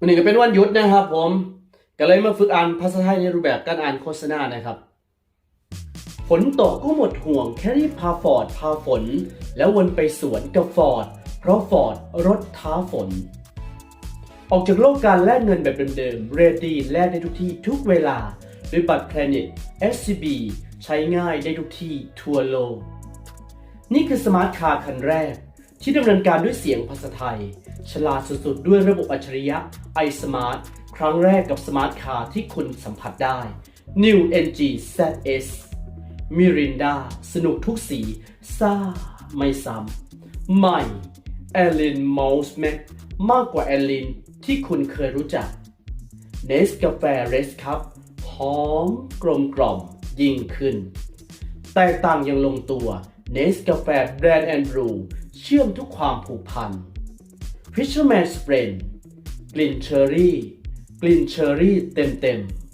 วันนี้ก็เป็นวันหยุดนะครับผมก็เลยมาฝึกอ่านภาษาไทยในรูปแบบการอ่านโฆษณานะครับฝนตกก็หมดห่วงแค่รีบพาฟอร์ดพาฝน แล้ววนไปสวนกับฟอร์ดเพราะฟอร์ดรถท้าฝน ออกจากโลกการแลกเงินแบบเดิมๆเรดดีแลกได้ทุกที่ทุกเวลาด้วยบัตรเครดิต SCB ใช้ง่ายได้ทุกที่ทั่วโลก นี่คือสมาร์ทคาร์คันแรก ที่ดำเนินการด้วยเสียงภาษาไทย ฉลาดสุดๆ ด้วยระบบอัจฉริยะ iSmart ครั้งแรกกับสมาร์ทคาร์ที่คุณสัมผัสได้ New NG ZS Mirinda สนุกทุกสี ซ่า ไม่ซ้ำ ใหม่ e l l i n m o u s e m a c มากกว่า e l l i n ที่คุณเคยรู้จักเนสกาแฟเรสครับหอมกลมกล่อมยิ่งขึ้น แตกต่างยังลงตัวเนสกาแฟแบรนด์แอนดรู เชื่อมทุกความผูกพัน Fisherman's Friend กลิ่นเชอรี่ กลิ่นเชอรี่เต็มเต็มๆ